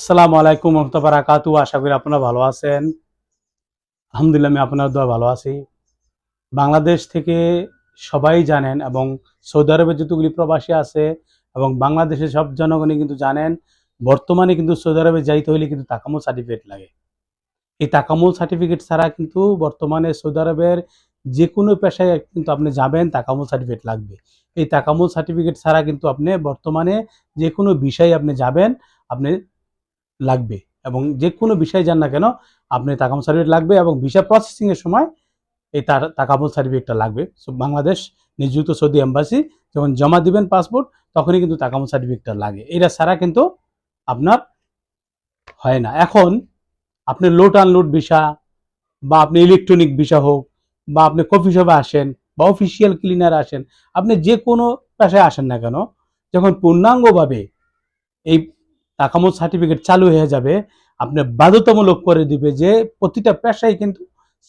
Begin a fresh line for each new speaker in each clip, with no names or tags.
আসসালামু আলাইকুম রহমতুল্লাহ কাতু আশা করি আপনারা ভালো আছেন। আলহামদুলিল্লাহ আমি আপনার দোয়া ভালো আছি। বাংলাদেশ থেকে সবাই জানেন এবং সৌদি আরবে যতগুলি প্রবাসী আছে এবং বাংলাদেশের সব জনগণই কিন্তু জানেন, বর্তমানে কিন্তু সৌদি আরবে যাইতে হলে কিন্তু তাকামুল সার্টিফিকেট লাগে। এই তাকামুল সার্টিফিকেট ছাড়া কিন্তু বর্তমানে সৌদি আরবের যে কোনো পেশায় কিন্তু আপনি যাবেন তাকামুল সার্টিফিকেট লাগবে। এই তাকামুল সার্টিফিকেট ছাড়া কিন্তু আপনি বর্তমানে যে কোনো বিষয়ে আপনি যাবেন, আপনি লাগবে। এবং যে কোনো বিষয়ে যান না কেন, আপনি তাকামুল সার্টিফিকেট লাগবে এবং ভিসা প্রসেসিং এর সময় এই তার তাকামুল সার্টিফিকেটটা লাগবে। সো, বাংলাদেশ নিযুক্ত সৌদি এম্বাসি যখন জমা দিবেন পাসপোর্ট তখনই কিন্তু তাকামুল সার্টিফিকেটটা লাগে। এটা ছাড়া কিন্তু আপনার হয় না। এখন আপনি লোড আনলোড ভিসা বা আপনি ইলেকট্রনিক ভিসা হোক বা আপনি কফি শপে আসেন বা অফিসিয়াল ক্লিনার আসেন, আপনি যে কোনো পেশায় আসেন না কেন, যখন পূর্ণাঙ্গভাবে এই তাকামত সার্টিফিকেট চালু হয়ে যাবে, আপনি বাধ্যতামূলক করে দিবে যে প্রতিটা পেশায় কিন্তু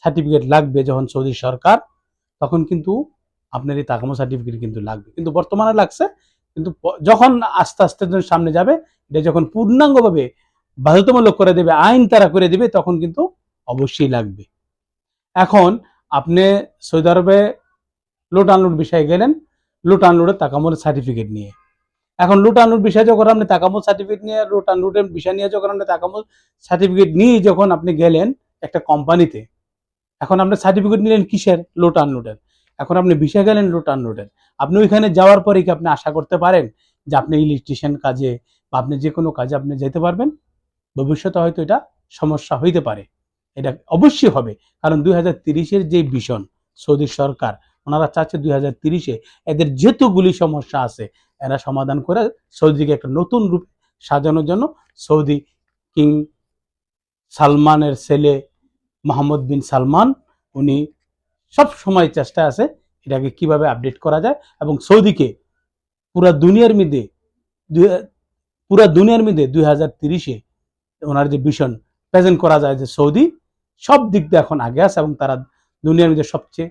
সার্টিফিকেট লাগবে যখন সৌদি সরকার, তখন কিন্তু আপনার এই তাকামত সার্টিফিকেট কিন্তু লাগবে। কিন্তু বর্তমানে লাগছে, কিন্তু যখন আস্তে আস্তে সামনে যাবে, এটা যখন পূর্ণাঙ্গভাবে বাধ্যতামূলক করে দেবে, আইন তারা করে দিবে, তখন কিন্তু অবশ্যই লাগবে। এখন আপনি সৌদি আরবে লোড আনলোড বিষয়ে গেলেন লোড আনলোডের তাকামলের সার্টিফিকেট নিয়ে। এখন লুট আনলুট বিষয় যখন আপনি তাকামুল সার্টিফিকেট নিয়ে লুট আনলুটের বিষয় নিয়ে যখন আপনি তাকামুল সার্টিফিকেট নিয়ে যখন আপনি গেলেন একটা কোম্পানিতে, এখন আপনি সার্টিফিকেট নিলেন কিসের? লোট আনলুটের এখন আপনি বিষয় গেলেন লোট আনলুটের আপনি ওইখানে যাওয়ার পরে কি আপনি আশা করতে পারেন যে আপনি ইলেকট্রিশিয়ান কাজে বা আপনি যে কোনো কাজে আপনি যেতে পারবেন? ভবিষ্যতে হয়তো এটা সমস্যা হইতে পারে। এটা অবশ্যই হবে। কারণ দুই হাজার তিরিশের যে ভিশন সৌদি সরকার ওনারা চাচ্ছে দুই হাজার তিরিশে এদের যেতগুলি সমস্যা আছে, এরা সমাধান করে সৌদিকে একটা নতুন রূপে সাজানোর জন্য সৌদি কিং সালমানের ছেলে মোহাম্মদ বিন সালমান, উনি সব সময় চেষ্টা আছে এটাকে কীভাবে আপডেট করা যায় এবং সৌদিকে পুরা দুনিয়ার মধ্যে পুরা দুনিয়ার মধ্যে দুই হাজার তিরিশে ওনার যে ভিশন প্রেজেন্ট করা যায় যে সৌদি সব দিক দিয়ে এখন আগে আছে এবং তারা দুনিয়ার মধ্যে সবচেয়ে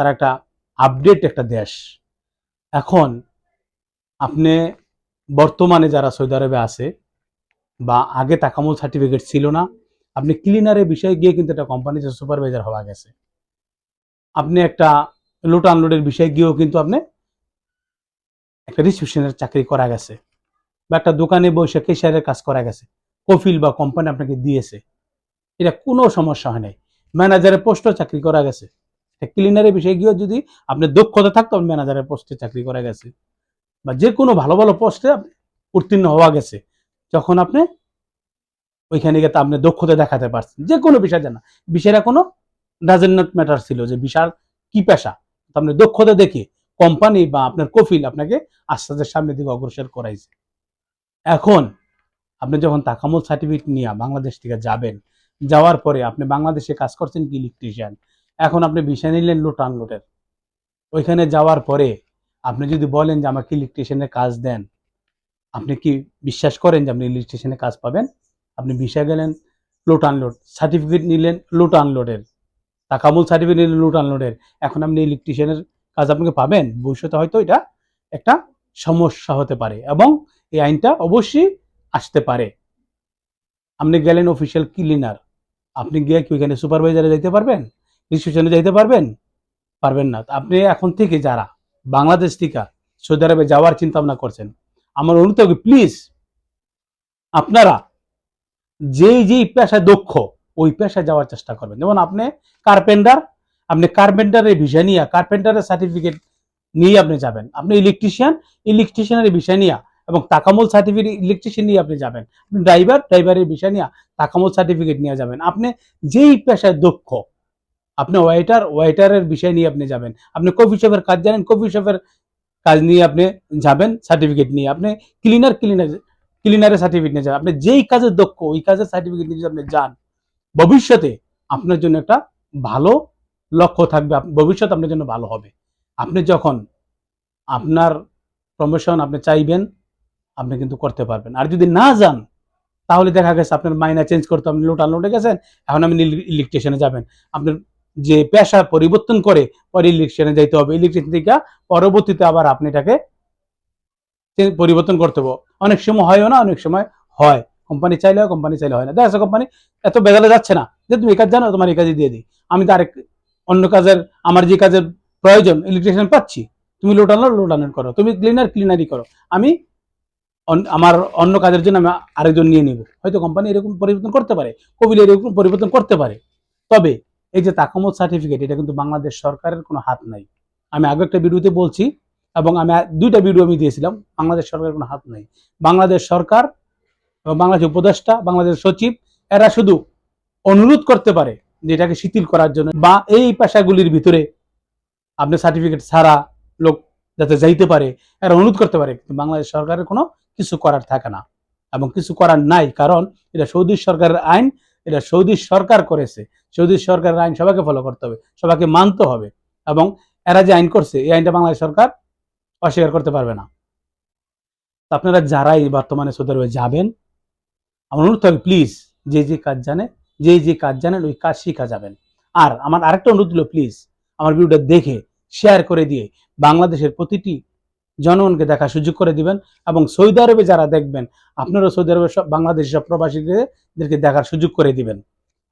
তারা একটা আপডেট একটা দেশ। এখন আপনি বর্তমানে যারা সৌদি আরবে আছে বা আগে তাকামুল সার্টিফিকেট ছিল না, আপনি ক্লিনারের বিষয়ে গিয়ে কিন্তু একটা কোম্পানিতে সুপারভাইজার হওয়া গেছে। আপনি একটা লোড আনলোডের বিষয়ে গিয়েও কিন্তু আপনি একটা রিসেপশনের চাকরি করা গেছে বা একটা দোকানে বসে কেশিয়ারের কাজ করা গেছে। কফিল বা কোম্পানি আপনাকে দিয়েছে। এটা কোনো সমস্যা হয় নাই। ম্যানেজারের পোস্টও চাকরি করা গেছে। ক্লিনারের বিষয়ে গিয়েও যদি আপনি দক্ষতা থাকতো ম্যানেজারের পোস্টে চাকরি করা গেছে। বা যে কোনো ভালো ভালো পোস্টে আপনি উত্তীর্ণ হওয়া গেছে। যখন আপনি ওইখানে গিয়ে আপনি দক্ষতা দেখাতে পারছেন। যে কোনো বিষয় জানা। বিষয়টা কোনো ডাজেন নট ম্যাটার ছিল যে বিশাল কি পেশা। আপনি দক্ষতা দেখে কোম্পানি বা আপনার কফিল আপনাকে আস্তে আস্তে সামনের দিকে অগ্রসর করাইছে। এখন আপনি যখন তাকামল সার্টিফিকেট নিয়ে বাংলাদেশ থেকে যাবেন, যাওয়ার পরে আপনি বাংলাদেশে কাজ করছেন কি ইলেকট্রিশিয়ান এখন আপনি বিষয় নিলেন লোট আনলোডের। ওইখানে যাওয়ার পরে আপনি যদি বলেন যে আমাকে ইলেকট্রিশিয়ানের কাজ দেন, আপনি কি বিশ্বাস করেন যে আপনি ইলেকট্রিশিয়ানের কাজ পাবেন? আপনি বিষয় গেলেন লোট আনলোড সার্টিফিকেট নিলেন লোট আনলোডের। তাকামুল সার্টিফিকেট নিলেন লোট আনলোডের। এখন আপনি ইলেকট্রিশিয়ানের কাজ আপনাকে পাবেন? ভবিষ্যতে হয়তো এটা একটা সমস্যা হতে পারে এবং এই আইনটা অবশ্যই আসতে পারে। আপনি গেলেন অফিসিয়াল ক্লিনার আপনি গিয়ে কি ওইখানে সুপারভাইজারে যাইতে পারবেন? রিসেপশনে যাইতে পারবেন? পারবেন না। আপনি এখন থেকে যারা বাংলাদেশ থেকে সৌদি আরবে যাওয়ার চিন্তা ভাবনা করছেন, আমার অনুরোধ প্লিজ আপনারা যেই যেই পেশায় দক্ষ, ওই পেশায় যাওয়ার চেষ্টা করবেন। যেমন আপনি কার্পেন্টার আপনি কার্পেন্টারের ভিসা নিয়ে কার্পেন্টারের সার্টিফিকেট নিয়ে আপনি যাবেন। আপনি ইলেকট্রিশিয়ান ইলেকট্রিশিয়ানের বিষয় নিয়ে এবং তাকামল সার্টিফিকেট ইলেকট্রিশিয়ান নিয়ে আপনি যাবেন। আপনি ড্রাইভার ড্রাইভারের বিষয় নিয়ে তাকামল সার্টিফিকেট নিয়ে যাবেন। আপনি যেই পেশায় দক্ষ আপনি ওয়েটার ওয়েটারের বিষয় নিয়ে আপনি যাবেন। আপনি কফি শপের কাজ জানেন কফি শপের কাজ নিয়ে আপনি যাবেন সার্টিফিকেট নিয়ে। আপনি ক্লিনার ক্লিনার ক্লিনারের সার্টিফিকেট নিয়ে যাবেন। আপনি যেই কাজে দক্ষ, ওই কাজের সার্টিফিকেট নিয়ে আপনি যান, ভবিষ্যতে আপনার জন্য একটা ভালো লক্ষ্য থাকবে। ভবিষ্যৎ আপনার জন্য ভালো হবে। আপনি যখন আপনার প্রমোশন আপনি চাইবেন, আপনি কিন্তু করতে পারবেন। আর যদি না যান, তাহলে দেখা গেছে আপনার মাইনা চেঞ্জ করতে আপনি লোট আনলোডে গেছেন, এখন আপনি ইলেকট্রিশিয়ানে যাবেন। আপনার যে পেশা পরিবর্তন করে পরে ইলেকশনে যাইতে হবে। ইলেকশন থেকে পরবর্তীতে আবার আপনি এটাকে পরিবর্তন করতে হবে। অনেক সময় হয়ও না, অনেক সময় হয়। কোম্পানি চাইলে কোম্পানি চাইলে হয় না। দেখা কোম্পানি এত বেগালে যাচ্ছে না যে তুমি এই কাজ জানো, তোমার এই কাজে দিয়ে দিই। আমি তো আরেক অন্য কাজের, আমার যে কাজের প্রয়োজন ইলেকট্রিশিয়ান পাচ্ছি। তুমি লোড আনার করো। তুমি ক্লিনার ক্লিনারই করো। আমি আমার অন্য কাজের জন্য আমি আরেকজন নিয়ে নিব। হয়তো কোম্পানি এরকম পরিবর্তন করতে পারে কবিল এরকম পরিবর্তন করতে পারে। তবে এই যে তাকামত সার্টিফিকেট এটা কিন্তু বাংলাদেশ সরকারের কোনো হাত নাই। আমি আগে একটা ভিডিওতে বলছি, এবং আমি দুইটা ভিডিও আমি দিয়েছিলাম, বাংলাদেশ সরকারের কোনো হাত নাই। বাংলাদেশ সরকার বাংলাদেশ উপদেষ্টা, বাংলাদেশ সচিব, এরা শুধু অনুরোধ করতে পারে যে এটাকে শিথিল করার জন্য, বা এই পেশাগুলির ভিতরে আপনি সার্টিফিকেট ছাড়া লোক যাতে যাইতে পারে, এরা অনুরোধ করতে পারে, কিন্তু বাংলাদেশ সরকারের কোনো কিছু করার থাকে না। এবং কিছু করার নাই, কারণ এটা সৌদি সরকারের আইন, এটা সৌদি সরকার করেছে। সৌদি সরকারের আইন সবাইকে ফলো করতে হবে সবাইকে মানতে হবে এবং এরা যে আইন করছে, এই আইনটা বাংলাদেশ সরকার অস্বীকার করতে পারবে না। আপনারা যারাই বর্তমানে সৌদি আরবে যাবেন, আমার অনুরোধ হবে প্লিজ যে যে কাজ জানে, যে যে কাজ জানেন, ওই কাজ শিখা যাবেন। আর আমার আরেকটা অনুরোধ হলো প্লিজ আমার ভিডিওটা দেখে শেয়ার করে দিয়ে বাংলাদেশের প্রতিটি জনগণকে দেখার সুযোগ করে দিবেন এবং সৌদি আরবে যারা দেখবেন আপনারাও সৌদি আরবের সব বাংলাদেশের সব প্রবাসীদেরকে দেখার সুযোগ করে দিবেন।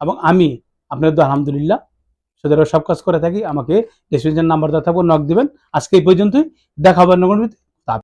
এবং আমি আপনাদের তো আলহামদুলিল্লাহ। সুতরাং সব কাজ করে থাকি। আমাকে ডিসক্রিপশন নাম্বার দেওয়া থাকব নক দেবেন। আজকে এই পর্যন্তই। দেখা হবে নগর